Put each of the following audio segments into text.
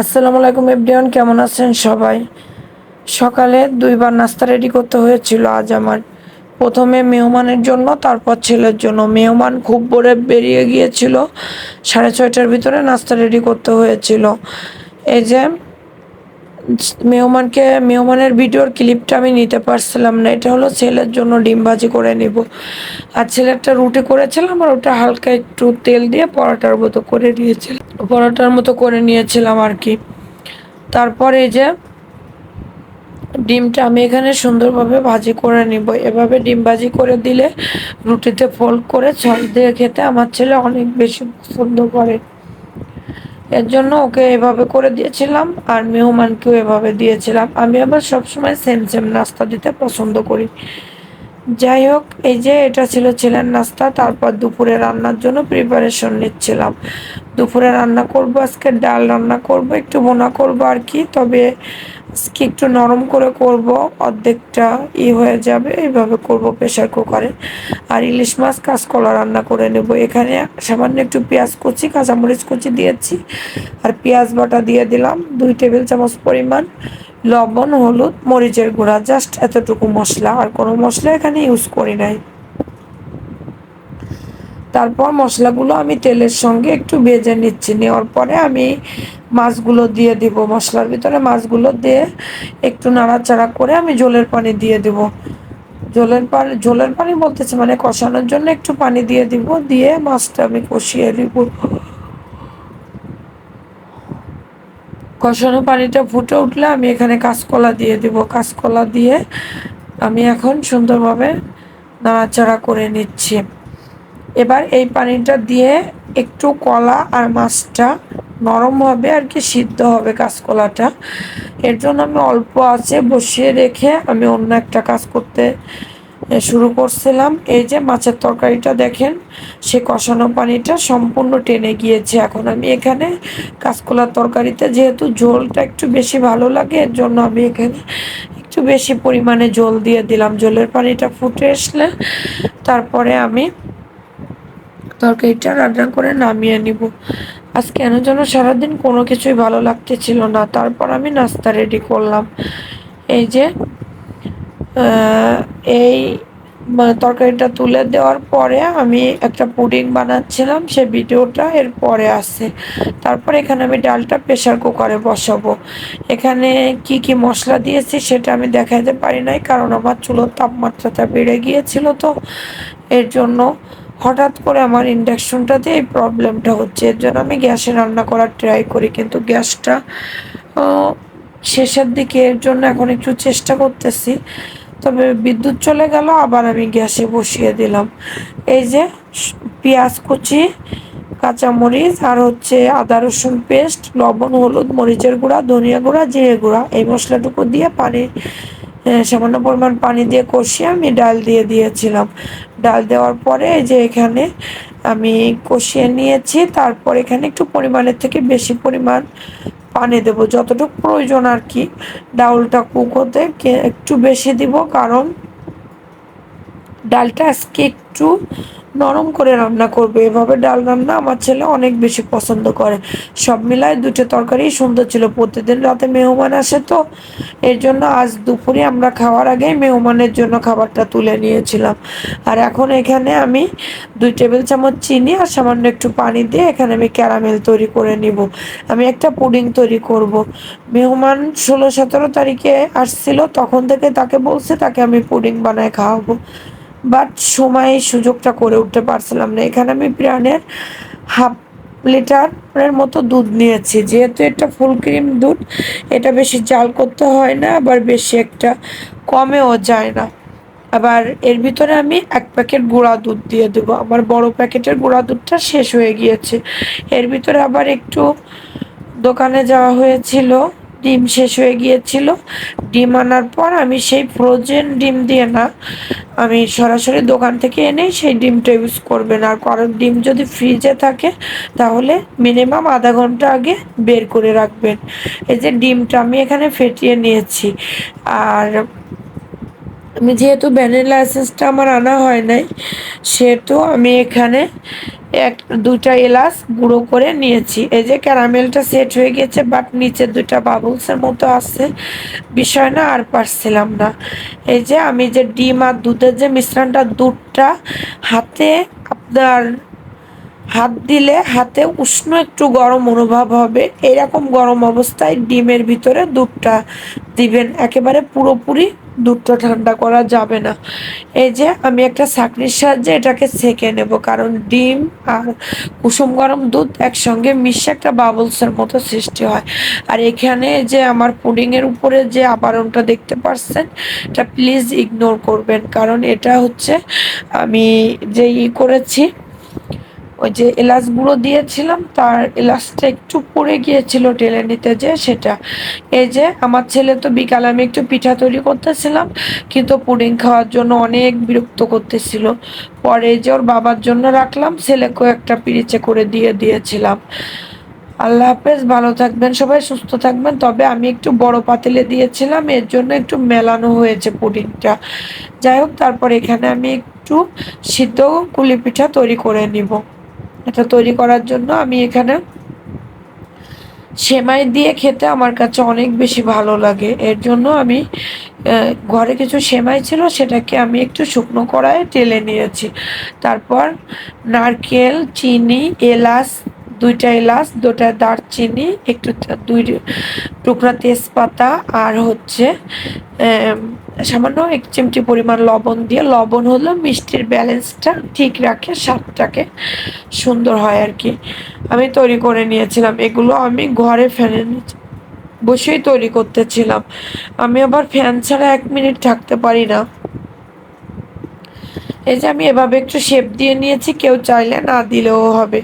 আসসালামু আলাইকুম এভরিওয়ান, কেমন আছেন সবাই? সকালে দুইবার নাস্তা রেডি করতে হয়েছিল আজ আমার। প্রথমে মেহমানের জন্য, তারপর ছেলের জন্য। মেহমান খুব ভোরে বেরিয়ে গিয়েছিল। সাড়ে ছয়টার ভিতরে নাস্তা রেডি করতে হয়েছিল। এই যে মেহমানকে, মেহমানের ভিডিওর ক্লিপটা আমি নিতে পারছিলাম না। এটা হলো ছেলের জন্য ডিম ভাজি করে নিব। আর ছেলেরটা রুটি করেছিলাম আর ওটা হালকা একটু তেল দিয়ে পরোটার মতো করে দিয়েছিলাম পরোটার মতো করে নিয়েছিলাম আর কি। তারপরে এই যে ডিমটা আমি এখানে সুন্দরভাবে ভাজি করে নিব। এভাবে ডিম ভাজি করে দিলে রুটিতে ফোল্ড করে ছল দিয়ে খেতে আমার ছেলে অনেক বেশি পছন্দ করে। এর জন্য ওকে এভাবে করে দিয়েছিলাম আর মেহমানকেও এভাবে দিয়েছিলাম। আমি আবার সবসময় সেম সেম নাস্তা দিতে পছন্দ করি। যাই হোক, এই যে এটা ছিল ছেলের নাস্তা, তারপর দুপুরে রান্নার জন্য প্রিপারেশন নিচ্ছিলাম। দুপুরে রান্না করব, আজকে ডাল রান্না করব, একটু বোনা করব আর কি, তবে আজকে একটু নরম করে করব, অর্ধেকটা ই হয়ে যাবে, এইভাবে করব প্রেশার কুকারে আর ইলিশ মাছ কাঁচকলা রান্না করে নেব। এখানে সামান্য একটু পেঁয়াজ কুচি, কাঁচামরিচ কুচি দিয়েছি। আর পেঁয়াজ বাটা দিয়ে দিলাম, দুই টেবিল চামচ পরিমাণ লবণ, হলুদ, মরিচের গুঁড়া জাস্ট এতটুকু মশলা। আর কোনো মশলা এখানে ইউজ করি নাই। তারপর মশলাগুলো আমি তেলের সঙ্গে একটু ভেজে নিচ্ছি। নেওয়ার পরে আমি মাছগুলো দিয়ে দিব মশলার ভিতরে। মাছগুলো দিয়ে একটু নাড়াচাড়া করে আমি জলের পানি দিয়ে দিব। জলের পানি জলের পানি বলতেছে মানে কষানোর জন্য একটু পানি দিয়ে দিব। দিয়ে মাছটা আমি কষিয়ে দিব কষানো পানিটা ফুটে উঠলে আমি এখানে কাঁচকলা দিয়ে দিব। কাঁচকলা দিয়ে আমি এখন সুন্দরভাবে নাড়াচাড়া করে নিচ্ছি। এবার এই পানিটা দিয়ে একটু কলা আর মাছটা নরম হবে আর কি, সিদ্ধ হবে কাঁচকলাটা। এর জন্য আমি অল্প আছে বসিয়ে রেখে আমি অন্য একটা কাজ করতে শুরু করছিলাম। এই যে মাছের তরকারিটা দেখেন, সে কষানো পানিটা সম্পূর্ণ টেনে গিয়েছে। এখন আমি এখানে কাঁচকলার তরকারিতে যেহেতু ঝোলটা একটু বেশি ভালো লাগে, এর জন্য আমি এখানে একটু বেশি পরিমাণে জল দিয়ে দিলাম। জলের পানিটা ফুটে আসলে তারপরে আমি তরকারিটা রান্না করে নামিয়ে নিব। আজ কেন যেন সারাদিন কোনো কিছুই ভালো লাগতেছিল না। তারপর আমি নাস্তা রেডি করলাম। এই যে এই তরকারিটা তুলে দেওয়ার পরে আমি একটা পুডিং বানাচ্ছিলাম সে ভিডিওটা এর পরে আসছে তারপর এখানে আমি ডালটা প্রেশার কুকারে বসাবো। এখানে কি কি মশলা দিয়েছি সেটা আমি দেখাতে পারি নাই, কারণ আমার চুলোর তাপমাত্রাটা বেড়ে গিয়েছিল তো। এর জন্য হঠাৎ করে আমার ইন্ডাকশনটাতে এই প্রবলেমটা হচ্ছে, এর জন্য আমি গ্যাসে রান্না করার ট্রাই করি, কিন্তু গ্যাসটা শেষের দিকে এর জন্য এখন একটু চেষ্টা করতেছি। তবে বিদ্যুৎ চলে গেল, আবার আমি গ্যাসে বসিয়ে দিলাম। এই যে, পেঁয়াজ কুচি, কাঁচামরিচ, আর হচ্ছে আদা রসুন পেস্ট লবণ, হলুদ, মরিচের গুঁড়া, ধনিয়া গুঁড়া, জিরে গুঁড়া, এই মশলাটুকু দিয়ে পানি সামান্য পরিমাণ পানি দিয়ে কষিয়ে আমি ডাল দিয়ে দিয়েছিলাম। ডাল দেওয়ার পরে যে এখানে আমি কষিয়ে নিয়েছি, তারপর এখানে একটু পরিমাণের থেকে বেশি পরিমাণ পানি দেব। যতটুকু প্রয়োজন আর কি, ডাউলটা কুক হতে একটু বেশি দিব, কারণ ডালটা আজকে একটু নরম করে রান্না করবে। এভাবে ডাল রান্না আমার ছেলে অনেক বেশি পছন্দ করে। সব মিলায় দুটো তরকারি সুন্দর ছিল। প্রতিদিন রাতে মেহমান আসে তো। এর জন্য আজ দুপুরে আমরা খাওয়ার আগে মেহমানের জন্য খাবারটা তুলে নিয়েছিলাম। আর এখন এখানে আমি দুই টেবিল চামচ চিনি আর সামান্য একটু পানি দিয়ে এখানে আমি ক্যারামেল তৈরি করে নিব। আমি একটা পুডিং তৈরি করব। মেহমান ষোলো সতেরো তারিখে আসছিল। তখন থেকে তাকে বলছে তাকে আমি পুডিং বানায় খাওয়াবো। বাট সময়, সুযোগটা করে উঠতে পারছিলাম না। এখানে আমি প্রাণের হাফ লিটারের মতো দুধ নিয়েছি। যেহেতু এটা ফুল ক্রিম দুধ, এটা বেশি জাল করতে হয় না, আবার বেশি একটা কমেও যায় না। আবার এর ভিতরে আমি এক প্যাকেট গুঁড়া দুধ দিয়ে দেবো। আমার বড় প্যাকেটের গুঁড়া দুধটা শেষ হয়ে গিয়েছে। এর ভিতরে আবার একটু দোকানে যাওয়া হয়েছিল। ডিম শেষ হয়ে গিয়েছিল। ডিম আনার পর আমি সেই ফ্রোজেন ডিম দিয়ে না, আমি সরাসরি দোকান থেকে এনেই সেই ডিমটা ইউজ করবেন আর কারণ ডিম যদি ফ্রিজে থাকে, তাহলে মিনিমাম আধা ঘণ্টা আগে বের করে রাখবেন। এই যে ডিমটা আমি এখানে ফেটিয়ে নিয়েছি। আর আমি যেহেতু ব্যানের লাইসেন্সটা আমার আনা হয় নাই, সেহেতু আমি এখানে এক দুটা এলাচ গুঁড়ো করে নিয়েছি। এই যে ক্যারামেলটা সেট হয়ে গেছে বাট নিচে দুটা বাবলসের মতো আছে। বিষয় না, আর পারছিলাম না। এই যে আমি যে ডিম আর দুধের যে মিশ্রণটা, দুধটা হাতে আপনার হাত দিলে হাতে উষ্ণ একটু গরম অনুভব হবে। এরকম গরম অবস্থায় ডিমের ভিতরে দুধটা দিবেন। একেবারে পুরোপুরি দুধটা ঠান্ডা করা যাবে না। এই যে আমি একটা ছাঁকনির সাহায্যে এটাকে সেঁকে নেব, কারণ ডিম আর কুসুম গরম দুধ একসঙ্গে মিশে একটা বাবলসের মতো সৃষ্টি হয়। আর এখানে যে আমার পুডিংয়ের উপরে যে আবরণটা দেখতে পাচ্ছেন এটা প্লিজ ইগনোর করবেন। কারণ এটা হচ্ছে আমি যে ই করেছি ওই যে এলাচ গুঁড়ো দিয়েছিলাম, তার এলাচটা একটু পড়ে গিয়েছিল টেলে নিতে যে সেটা। এই যে আমার ছেলে তো বিকালে আমি একটু পিঠা তৈরি করতেছিলাম, কিন্তু পুডিং খাওয়ার জন্য অনেক বিরক্ত করতেছিল। পরে যে ওর বাবার জন্য রাখলাম, ছেলেকেও একটা পিরিচে করে দিয়ে দিয়েছিলাম। আল্লাহ হাফেজ, ভালো থাকবেন সবাই, সুস্থ থাকবেন। তবে আমি একটু বড় পাতিলে দিয়েছিলাম, এর জন্য একটু মেলানো হয়েছে পুডিংটা। যাই হোক, তারপর এখানে আমি একটু সিদ্ধ কুলি পিঠা তৈরি করে নিব। এটা তৈরি করার জন্য আমি এখানে সেমাই দিয়ে খেতে আমার কাছে অনেক বেশি ভালো লাগে। এর জন্য আমি ঘরে কিছু সেমাই ছিল সেটাকে আমি একটু শুকনো কড়ায় টেলে নিয়েছি। তারপর নারকেল, চিনি, এলাচ, দুইটা এলাচ দুটা দারচিনি, একটু দুই টুকরা তেজপাতা, আর হচ্ছে সামান্য এক চিমটি পরিমাণ লবণ দিয়ে, লবণ হলো মিষ্টির ব্যালেন্সটা ঠিক রাখে, স্বাদটাকে সুন্দর হয় আর কি। আমি তৈরি করে নিয়েছিলাম, এগুলো আমি ঘরে ফ্যানের বসেই তৈরি করতেছিলাম। আমি আবার ফ্যান ছাড়া এক মিনিট থাকতে পারি না। এই যে আমি এভাবে একটু শেপ দিয়ে নিয়েছি, কেউ চাইলে না দিলেও হবে।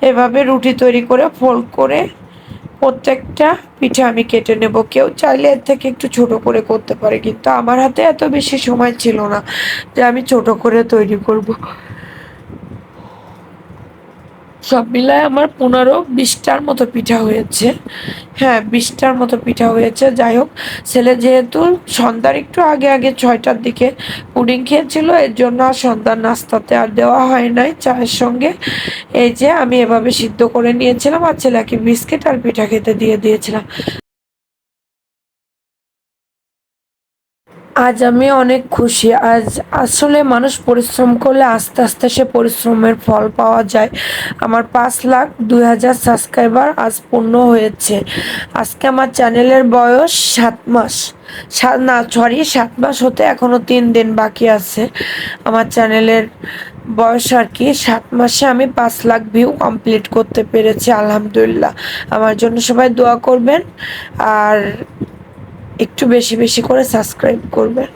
এভাবে রুটি তৈরি করে, ফোল্ড করে প্রত্যেকটা পিঠে আমি কেটে নেব। কেউ চাইলে এর থেকে একটু ছোট করে করতে পারে, কিন্তু আমার হাতে এত বেশি সময় ছিল না যে আমি ছোট করে তৈরি করব। সব মিলায় আমার পনেরো বিশটার মতো পিঠা হয়েছে। হ্যাঁ বিশটার মতো পিঠা হয়েছে। যাই হোক, ছেলে যেহেতু সন্ধ্যার একটু আগে আগে ছয়টার দিকে পুডিং খেয়েছিল, এর জন্য আর সন্ধ্যার নাস্তাতে আর দেওয়া হয় নাই চায়ের সঙ্গে। এই যে আমি এভাবে সিদ্ধ করে নিয়েছিলাম আর ছেলেকে বিস্কিট আর পিঠা খেতে দিয়ে দিয়েছিলাম। আজ আমি অনেক খুশি। আজ আসলে মানুষ পরিশ্রম করলে আস্তে আস্তে সে পরিশ্রমের ফল পাওয়া যায়। আমার পাঁচ লাখ দুই হাজার সাবস্ক্রাইবার আজ পূর্ণ হয়েছে। আজকে আমার চ্যানেলের বয়স সাত মাস। না সরি সাত মাস হতে এখনও তিন দিন বাকি আছে। আমার চ্যানেলের বয়স আর কি, সাত মাসে আমি পাঁচ লাখ ভিউ কমপ্লিট করতে পেরেছি, আলহামদুলিল্লাহ। আমার জন্য সবাই দোয়া করবেন। আর একটু বেশি বেশি করে সাবস্ক্রাইব করবেন।